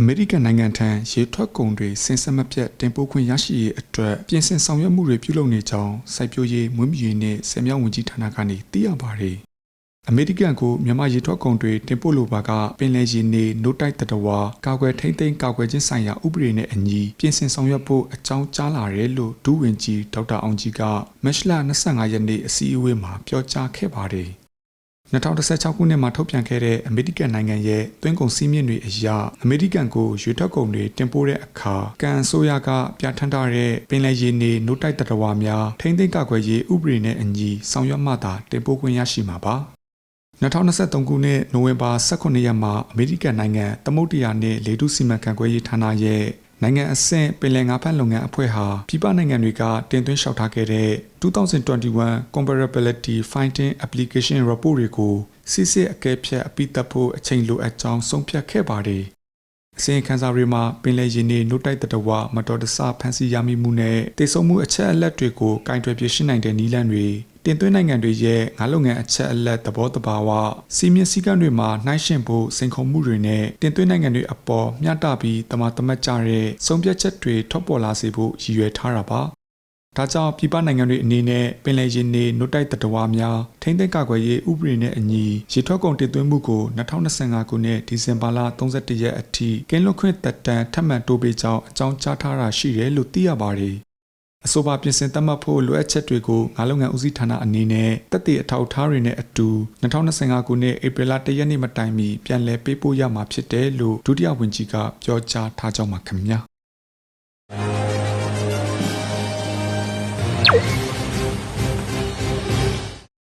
အမေရိကန်နိုင်ငံထံရေထွက်ကုန်တွေစင်စမပြတ်တင်ပို့ခွင့်ရရှိရေးအတွက်ပြင်ဆင်ဆောင်ရွက်မှုတွေပြုလုပ်နေကြောင်းစိုက်ပျိုးရေးမွေးမြူရေးနှင့်ဆယ်မြောက်ဝန်ကြီးဌာနကနေသိရပါတယ်။အမေရိကန်ကိုမြန်မာရေထွက်ကုန်တွေတင်ပို့လိုပါကပင်လယ်ရေနေနို့တိုက်တတဝါကာကွယ်ထိမ့်သိမ်းကာကွယ်ခြင်းဆိုင်ရာဥပဒေနဲ့အညီပြင်ဆင်ဆောင်ရွက်ဖို့အကြောင်းကြားလာတယ်လို့ဒုဝန်ကြီးဒေါက်တာအောင်ကြီးကမက်ရှလာ25ရက်နေ့အစည်းအဝေးမှာပြောကြားခဲ့ပါတယ်။ 2016ခုနှစ်မှာထုတ်ပြန်ခဲ့တဲ့အမေရိကန်နိုင်ငံရဲ့သွင်းကုန်စည်းမျဉ်းတွေအရအမေရိကန်ကိုရွေထွက်ကုန်တွေတင်ပို့တဲ့အခါကန်ဆိုရကပြဋ္ဌာန်းထားတဲ့ပင်လယ်ရေနေနို့တိုက်တတဝါများထိမ့်သိမ်းကာကွယ်ရေးဥပဒေနဲ့အညီဆောင်ရွက်မှသာတင်ပို့ခွင့်ရရှိမှာပါ2023ခုနှစ်နိုဝင်ဘာ18ရက်မှာအမေရိကန်နိုင်ငံသမုဒ္ဒရာနှင့်လေထုစီမံခန့်ခွဲရေးဌာနရဲ့ နိုင်ငံအဆင့်ပင်လယ်ငါးဖမ်းလုပ်ငန်းအဖွဲ့ဟာပြည်ပနိုင်ငံတွေကတင်သွင်းလျှောက်ထားခဲ့တဲ့2021 Comparability Finding Application Report တွေကိုစစ်စစ်အကဲဖြတ်အပိသက်ဖို့အချိန်လိုအပ်ကြောင်းဆုံးဖြတ်ခဲ့ပါတယ်။အစီရင်ခံစာတွေမှာပင်လယ်ရင်နေနှုတ်တိုက်တတဝမတော်တဆဖန်ဆီးရမိမှုနဲ့တည်ဆုံမှုအချက်အလက်တွေကိုကင်တွယ်ပြရှင်းနိုင်တဲ့နည်းလမ်းတွေ တင်သွင်းနိုင်ငံတွေရဲ့ငါးလုပ်ငန်းအချက်အလက်သဘောတဘာဝစီမင်းစည်းကမ်းတွေမှာနှိုင်းယှဉ်ဖို့စိန်ခေါ်မှုတွေနဲ့တင်သွင်းနိုင်ငံတွေအပေါ်မျှတပြီးတမန်တမတ်ကြတဲ့ဆုံးဖြတ်ချက်တွေထွက်ပေါ်လာစေဖို့ရည်ရွယ်ထားတာပါဒါကြောင့်ပြည်ပနိုင်ငံတွေအနေနဲ့ပင်လယ်ရေနေနှုတ်တိုက်တတဝါများထိမ့်သိမ်းကာကွယ်ရေးဥပဒေနဲ့အညီရေထွက်ကုန်တင်သွင်းမှုကို2025ခုနှစ်ဒီဇင်ဘာလ31ရက်အထိကင်းလွတ်ခွင့်သက်တမ်းထပ်မံတိုးပေးကြောင်းအကြောင်းကြားထားတာရှိတယ်လို့သိရပါတယ် အဆိုပါပြင်ဆင်သတ်မှတ်ဖို့လိုအပ်ချက်တွေကိုငါးလုပ်ငန်းဦးစီးဌာနအနေနဲ့တက်တည်အထောက်အထားတွေနဲ့အတူ2025ခုနှစ်ဧပြီလ1ရက်နေ့မတိုင်မီပြန်လည်ပေးပို့ရမှာဖြစ်တယ်လို့ဒုတိယဝန်ကြီးကပြောကြားထားကြောင်းပါခင်ဗျာ